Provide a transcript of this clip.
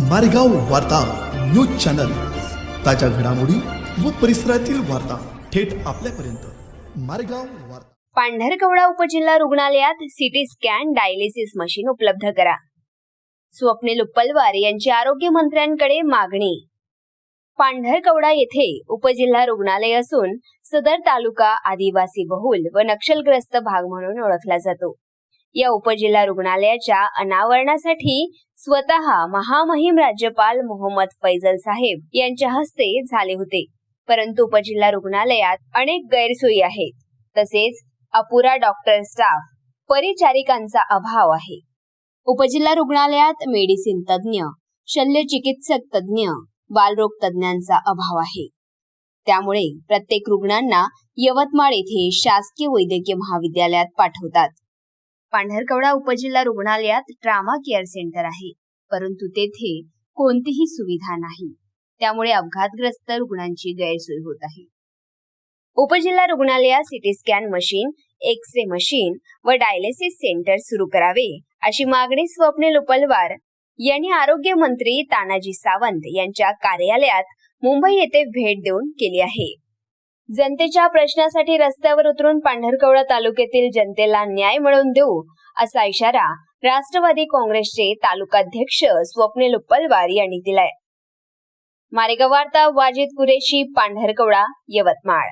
मारेगाव वार्ता news channel. ताज्या घडामोडी व परिसरातील वार्ता थेट आपल्यापर्यंत. मारेगाव वार्ता. पांढरकवडा उपजिल्हा रुग्णालयात सिटी स्कॅन डायलिसिस मशीन उपलब्ध करा. स्वप्नील उप्पलवार यांची आरोग्य मंत्र्यांकडे मागणी. पांढरकवडा येथे उपजिल्हा रुग्णालय असून सदर तालुका आदिवासी बहुल व नक्षलग्रस्त भाग म्हणून ओळखला जातो. या उपजिल्हा रुग्णालयाच्या अनावरणासाठी स्वतः महामहिम राज्यपाल मोहम्मद फैजल साहेब यांच्या हस्ते झाले होते. परंतु उपजिल्हा रुग्णालयात अनेक गैरसोयी आहेत. तसेच अपुरा डॉक्टर स्टाफ परिचारिकांचा अभाव आहे. उपजिल्हा रुग्णालयात मेडिसिन तज्ज्ञ शल्य चिकित्सक तज्ज्ञ बालरोग तज्ज्ञांचा अभाव आहे. त्यामुळे प्रत्येक रुग्णांना यवतमाळ येथे शासकीय वैद्यकीय महाविद्यालयात पाठवतात. पांढरकवडा उपजिल्हा रुग्णालयात ट्रामा केअर सेंटर आहे. परंतु तेथे कोणतीही सुविधा नाही. त्यामुळे अपघातग्रस्त रुग्णांची गैरसोय होत आहे. उपजिल्हा रुग्णालयात CT scan machine X ray machine व डायलिसिस सेंटर सुरू करावे अशी मागणी स्वप्नील उपलवार यांनी आरोग्य मंत्री तानाजी सावंत यांच्या कार्यालयात मुंबई येथे भेट देऊन केली आहे. जनतेच्या प्रश्नासाठी रस्त्यावर उतरून पांढरकवडा तालुक्यातील जनतेला न्याय मिळवून देऊ असा इशारा राष्ट्रवादी काँग्रेसचे तालुकाध्यक्ष स्वप्नील उप्पलवार यांनी दिलाय. मारेगाव वार्ता वाजिद कुरेशी पांढरकवडा यवतमाळ.